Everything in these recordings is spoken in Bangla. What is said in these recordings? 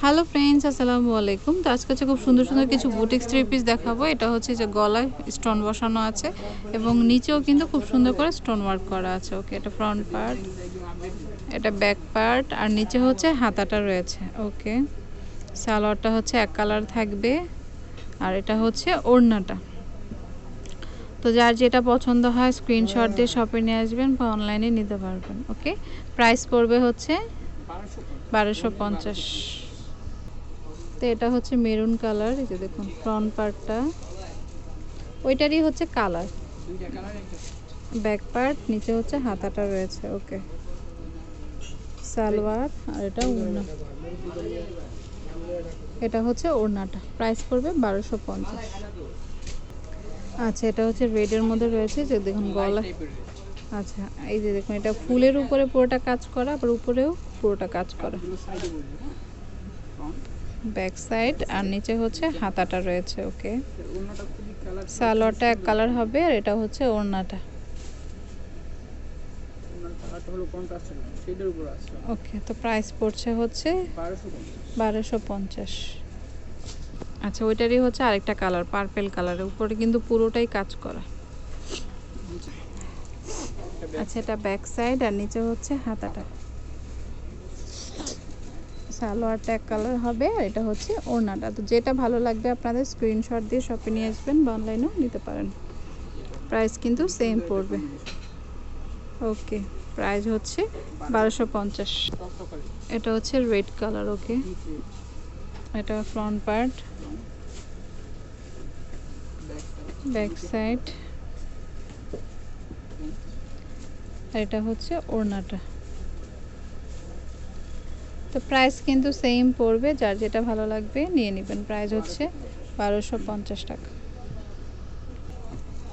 হ্যালো ফ্রেন্ডস আসসালামু আলাইকুম। তো আজকে হচ্ছে খুব সুন্দর সুন্দর কিছু বুটিক্স থ্রি পিস দেখাবো। এটা হচ্ছে যে গলায় স্টোন বসানো আছে এবং নিচেও কিন্তু খুব সুন্দর করে স্টোন ওয়ার্ক করা আছে। ওকে এটা ফ্রন্ট পার্ট এটা ব্যাক পার্ট আর নিচে হচ্ছে হাতাটা রয়েছে। ওকে সালোয়ারটা হচ্ছে এক কালার থাকবে আর এটা হচ্ছে ওড়নাটা। তো যার যেটা পছন্দ হয় স্ক্রিনশট দিয়ে শপে নিয়ে আসবেন বা অনলাইনে নিতে পারবেন। ওকে প্রাইস পড়বে হচ্ছে বারোশো পঞ্চাশ। তো এটা হচ্ছে মেরুন কালার, এই যে দেখুন ফ্রন্ট পার্টটা ওইটারই হচ্ছে কালার। ব্যাক পার্ট নিচে হচ্ছে হাতাটা রয়েছে, ওকে। সালোয়ার, আর এটা ওড়না। এটা হচ্ছে ওড়নাটা। প্রাইস পড়বে বারোশো পঞ্চাশ। আচ্ছা এটা হচ্ছে রেডের মধ্যে রয়েছে যে দেখুন, গলা। আচ্ছা এই যে দেখুন, এটা ফুলের উপরে পুরোটা কাজ করা, আবার উপরেও পুরোটা কাজ করা। ব্যাক সাইড আর নিচে হচ্ছে হাতাটা রয়েছে, ওকে। সালোয়ারটা এক কালার হবে আর এটা হচ্ছে ওড়নাটা। ওকে, তো প্রাইস পড়ছে হচ্ছে বারোশো পঞ্চাশ। আচ্ছা ওইটারই হচ্ছে আরেকটা কালার পার্পেল কালারের উপরে কিন্তু পুরোটাই কাজ করা। আচ্ছা এটা ব্যাক সাইড আর নিচে হচ্ছে হাতাটা। সালোয়ারটা এক কালার হবে আর এটা হচ্ছে ওড়নাটা। তো যেটা ভালো লাগবে আপনাদের স্ক্রিনশট দিয়ে শপে নিয়ে আসবেন বা অনলাইনেও নিতে পারেন। প্রাইস কিন্তু সেম পড়বে। ওকে প্রাইস হচ্ছে বারোশো পঞ্চাশ। এটা হচ্ছে রেড কালার ওকে এটা ফ্রন্ট পার্ট ব্যাক সাইড এটা হচ্ছে ওড়নাটা। তো প্রাইস কিন্তু সেম পড়বে, যার যেটা ভালো লাগবে নিয়ে নেবেন। প্রাইস হচ্ছে বারোশো পঞ্চাশ টাকা।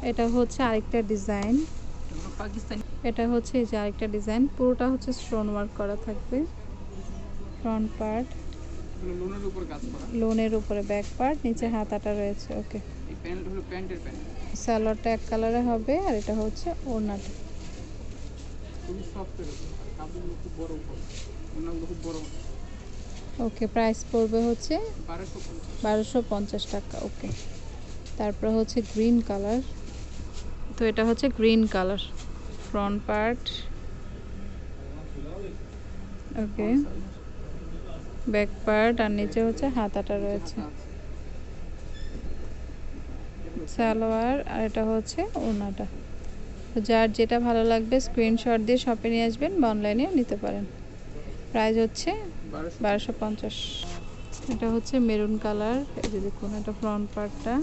এটা হচ্ছে আরেকটা ডিজাইন এটা হচ্ছে এই যে আরেকটা ডিজাইন পুরোটা হচ্ছে স্টোন ওয়ার্ক করা থাকবে। ফ্রন্ট পার্ট লোনের উপর ব্যাক পার্ট নিচে হাতাটা রয়েছে ওকে সালোয়ারটা এক কালারে হবে, আর এটা হচ্ছে ওড়নাটা। খুবই কাপড়গুলো খুব বড় খুব বড়। ওকে প্রাইস পড়বে হচ্ছে বারোশো পঞ্চাশ। টাকা ওকে। তারপরে হচ্ছে গ্রিন কালার। তো এটা হচ্ছে green colour front part okay. Back part আর নিচে হচ্ছে হাতাটা রয়েছে। সালোয়ার আর এটা হচ্ছে ওড়নাটা। তো যার যেটা ভালো লাগবে স্ক্রিনশট দিয়ে শপে নিয়ে আসবেন বা অনলাইনেও নিতে পারেন। প্রাইস হচ্ছে বারোশো পঞ্চাশ। এটা হচ্ছে মেরুন কালার। এই যে দেখুন, এটা ফ্রন্ট পার্টটা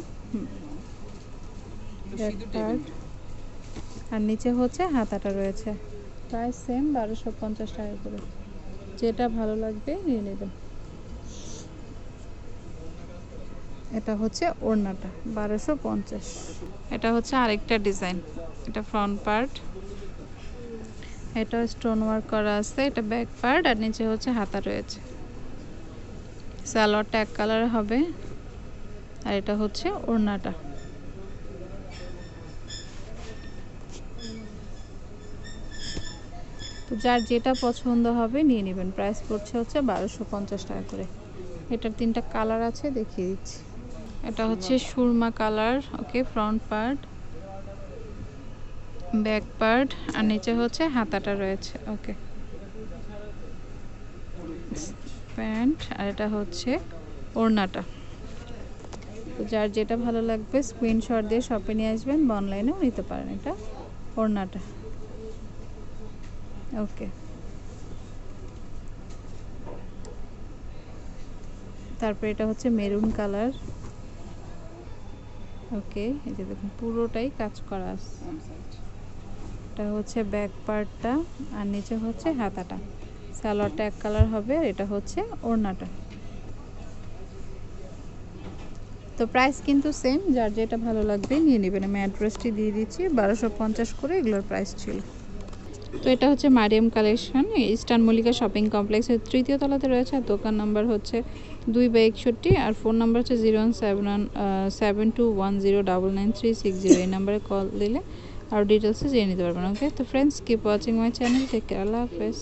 ব্যাক পার্ট আর নিচে হচ্ছে হাতাটা রয়েছে। প্রাইস সেম বারোশো পঞ্চাশ টাকা করে যেটা ভালো লাগবে নিয়ে নেবেন। এটা হচ্ছে ওড়নাটা, বারোশো পঞ্চাশ। এটা হচ্ছে আরেকটা ডিজাইন। এটা ফ্রন্ট পার্ট এটা স্টোন ওয়ার্ক করা আছে, এটা ব্যাক পার্ট আর নিচে হচ্ছে হাতা রয়েছে। সালোয়ারটা এক কালার হবে, আর এটা হচ্ছে ওড়নাটা। তো যার যেটা পছন্দ হবে নিয়ে নেবেন। প্রাইস পড়ছে হচ্ছে বারোশো পঞ্চাশ টাকা করে। এটার তিনটা কালার আছে, দেখিয়ে দিচ্ছি। এটা হচ্ছে surma colour okay front part back part আর নিচে হচ্ছে হাতাটা রয়েছে, ওকে। প্যান্ট আর এটা হচ্ছে ওড়নাটা। তো যার যেটা ভালো লাগবে, স্ক্রিনশট দিয়ে শপে নিয়ে আসবেন বা অনলাইনেও নিতে পারেন এটা ওড়নাটা। ওকে। তারপরে এটা হচ্ছে মেরুন কালার। ওকে, এই যে দেখুন, পুরোটাই কাজ করা আছে। এটা হচ্ছে ব্যাক পার্টটা আর নিচে হচ্ছে হাতাটা। সালোয়ারটা এক কালার হবে আর এটা হচ্ছে ওড়নাটা। তো প্রাইস কিন্তু সেম যার যেটা ভালো লাগবে নিয়ে নেবেন। আমি অ্যাড্রেসটি দিয়ে দিচ্ছি, বারোশো পঞ্চাশ করে এগুলোর প্রাইস ছিল। তো এটা হচ্ছে Mariam collection eastern Mallika shopping কমপ্লেক্সের তৃতীয় তলাতে রয়েছে আর দোকান নাম্বার হচ্ছে দুই বা একষট্টি আর ফোন নাম্বার হচ্ছে zero one seven one seven two one zero double nine three six zero এই নাম্বারে কল দিলে আর ডিটেলসে জেনে নিতে পারবেন ওকে তো friends keep watching my channel take care Allah হাফেজ।